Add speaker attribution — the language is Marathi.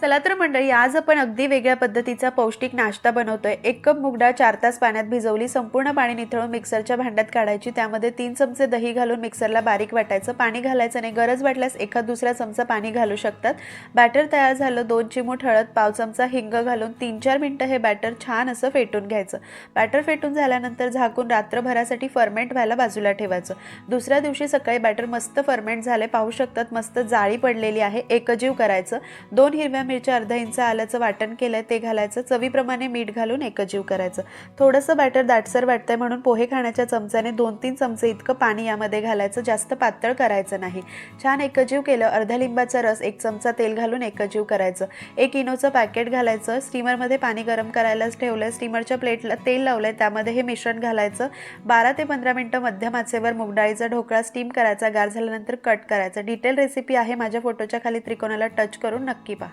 Speaker 1: चला तर मंडळी आज आपण अगदी वेगळ्या पद्धतीचा पौष्टिक नाश्ता बनवतोय. एक कप मूग डाळ चार तास पाण्यात भिजवली संपूर्ण पाणी निथळून मिक्सरच्या भांड्यात काढायची. त्यामध्ये तीन चमचे दही घालून मिक्सरला बारीक वाटायचं. पाणी घालायचं नाही गरज वाटल्यास एखाद दुसरा चमचा पाणी घालू शकतात. बॅटर तयार झालं दोन चिमूट हळद पाव चमचा हिंग घालून तीन चार मिनटं हे बॅटर छान असं फेटून घ्यायचं. बॅटर फेटून झाल्यानंतर झाकून रात्रभरासाठी फर्मेंट व्हायला बाजूला ठेवायचं. दुसऱ्या दिवशी सकाळी बॅटर मस्त फर्मेंट झाले पाहू शकतात मस्त जाळी पडलेली आहे एकजीव करायचं. दोन हिरव्या मिरच्या अर्धा इंच आल्याचं वाटण केलंय ते घालायचं चवीप्रमाणे मीठ घालून एकजीव करायचं. थोडंसं बॅटर दाटसर वाटतंय म्हणून पोहे खाण्याच्या चमच्याने दोन तीन चमचे इतकं पाणी यामध्ये घालायचं जास्त पातळ करायचं नाही. छान एकजीव केलं अर्धा लिंबाचा रस एक चमचा तेल घालून एकजीव करायचं. एक इनोचं पॅकेट घालायचं स्टीमरमध्ये पाणी गरम करायलाच ठेवलं स्टीमरच्या प्लेटला तेल लावलंय त्यामध्ये हे मिश्रण घालायचं. बारा ते पंधरा मिनटं मध्यम आचेवर मुगडाळीचा ढोकळा स्टीम करायचा गार झाल्यानंतर कट करायचा. डिटेल रेसिपी आहे माझ्या फोटोच्या खाली त्रिकोणाला टच करून नक्की पहा.